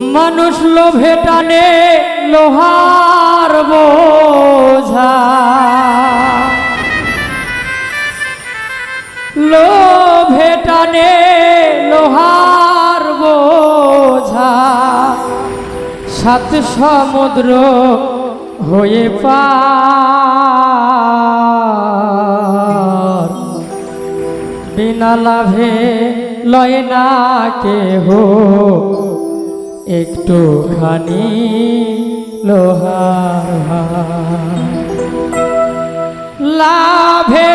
মানুষ লোভে টানে লোহার বোঝা। লোভে টানে লোহার বোঝা। সাত সমুদ্র হয়ে বিনা লাভে লয় না কেহ। একটুখানি লোহার হার। লাভে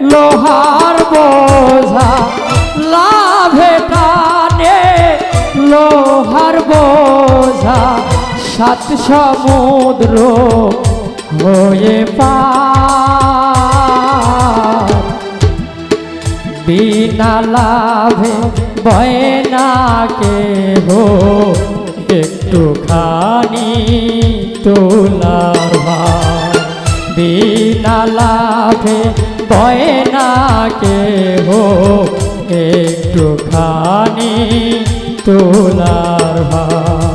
লোহার বোঝা। লাভে টানে লোহার বোঝা। সাত সমুদ্র হয়ে পা বিনা লাভে বয়না কে হো একটুখানি তোলার ভার। বিনা লাভে বয়না কে হো একটুখানি তোলার ভার।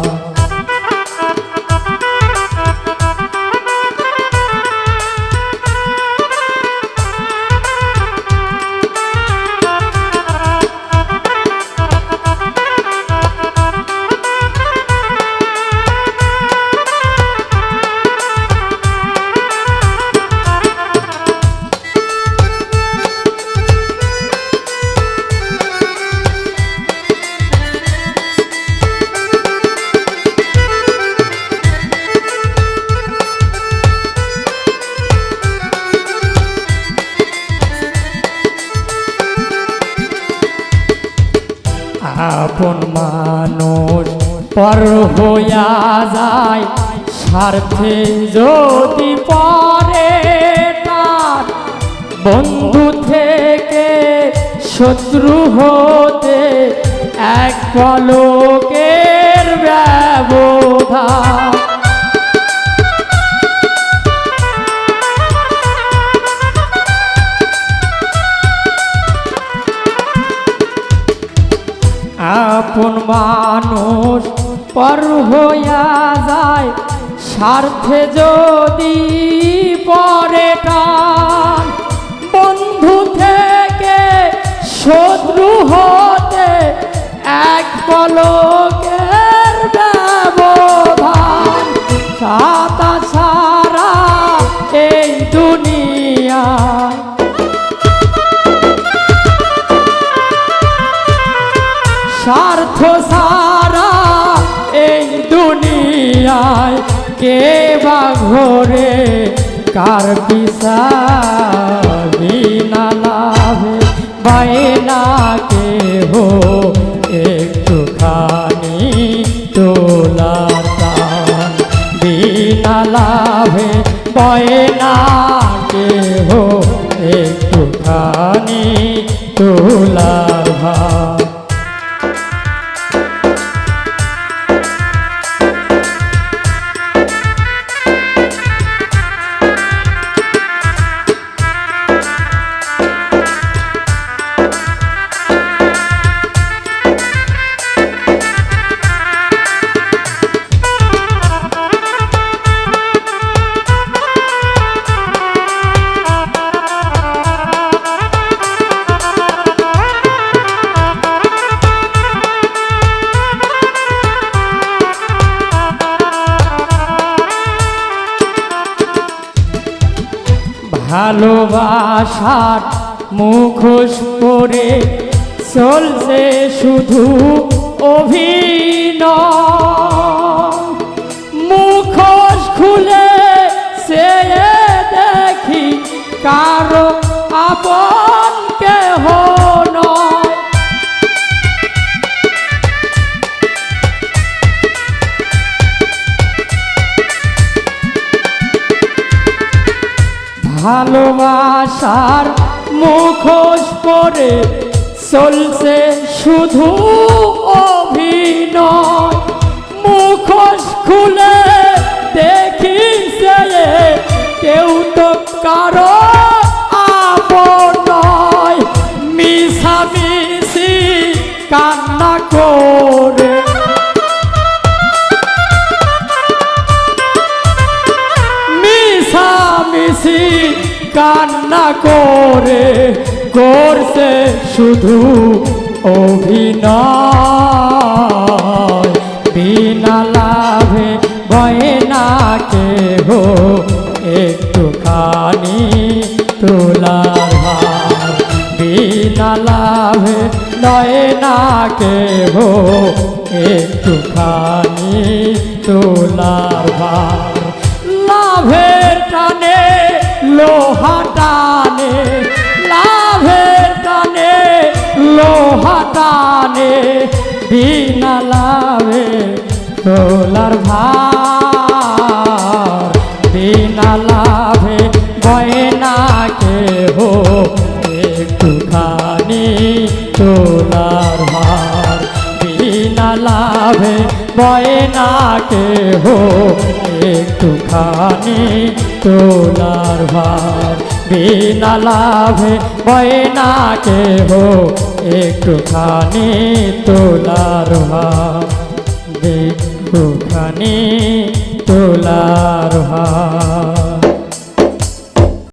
মানুষ পর হইয়া যায়, স্বার্থে যদি পরে তার বন্ধু থেকে শত্রু হতে এক পলকের ব্যবধান। মানুষ পর হইয়া যায় স্বার্থে যদি পরে টান বন্ধু থেকে শত্রু হতে সারা এই দুনিয়ায় কে বা ঘরে? কার পিসা বিনা লাভে বাইনা কে হো একটুখানি প্রাণ বিনা লাভে? বয়না কে হো একটুখানি তোলার ভার ভালোবাসার মুখোশ করে চলছে শুধু অভিন মুখোশ খুলে সে দেখি কারও আপন কেহ ভালোবাসার মুখোশ পরে চলছে শুধু অভিনয়। মুখোশ খুলে কান্না করে করছে শুধু অভিনয়। বিনা লাভে গয়না কেহ একটুখানি তোলার ভার। বিনা লাভে নয় না কেহ একটুখানি তোলার ভার। লোহা টানে বিনা লাভে তোলার ভার বিনা লাভে গয়না কেহ একটুখানি তোলার ভার। বিনা লাভে বয়না কেহ একটুখানি তোলার ভার। বিনা লাভে বয়না কেহ একটুখানি তোলার ভাব একটুখানি তোলার ভার